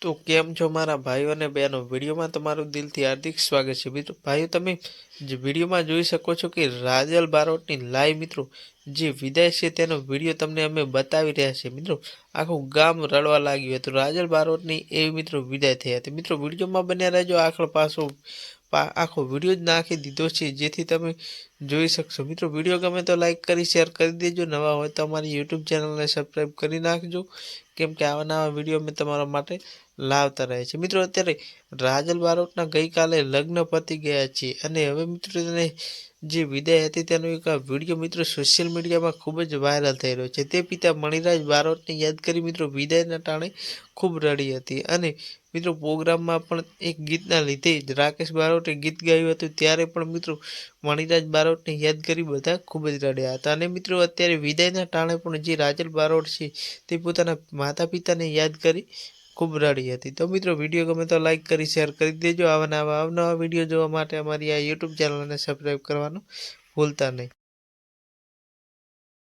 તો કેમ છો મારા ભાઈઓ અને બહેનો? વિડીયોમાં તમારું દિલથી હાર્દિક સ્વાગત છે. મિત્રો, ભાઈઓ, તમે જે વિડીયોમાં જોઈ શકો છો કે રાજલ બારોટની લાઈવ મિત્રો જે વિદાય છે તેનો વીડિયો તમને અમે બતાવી રહ્યા છીએ. મિત્રો, આખું ગામ રડવા લાગ્યું હતું. રાજલ બારોટની એવી મિત્રો વિદાય થઈ હતી. મિત્રો, વિડીયોમાં બન્યા રહેજો. આખો પાછો આખો વીડિયો જ નાખી દીધો છે, જેથી તમે જોઈ શકશો. મિત્રો, વીડિયો ગમે તો લાઈક કરી, શેર કરી દેજો. નવા હોય તો અમારી યુટ્યુબ ચેનલને સબસ્ક્રાઈબ કરી નાખજો. કેમ કે આવા નવા વીડિયો અમે તમારા માટે લાવતા રહે છે મિત્રો, અત્યારે રાજલ બારોટના ગઈકાલે લગ્ન પતી ગયા છે. અને હવે મિત્રો, તેને જે વિદાય હતી તેનો એક વીડિયો મિત્રો સોશિયલ મીડિયામાં ખૂબ જ વાયરલ થઈ રહ્યો છે. તે પિતા મણિરાજ બારોટને યાદ કરી મિત્રો વિદાયના ટાણે ખૂબ રડી હતી અને મિત્રો પ્રોગ્રામમાં પણ એક ગીતના લીધે જ રાકેશ બારોટે ગીત ગાયું હતું ત્યારે પણ મિત્રો મણિરાજ બારોટને યાદ કરી બધા ખૂબ જ રડ્યા હતા. અને મિત્રો અત્યારે વિદાયના ટાણે પણ જે રાજલ બારોટ છે તે પોતાના માતા પિતાને યાદ કરી ખૂબ રડી હતી. તો મિત્રો વીડિયો ગમે તો લાઈક કરી શેર કરી દેજો. આવા નવા અવનવા વીડિયો જોવા માટે અમારી આ યુટ્યુબ ચેનલને સબસ્ક્રાઈબ કરવાનું ભૂલતા નહીં.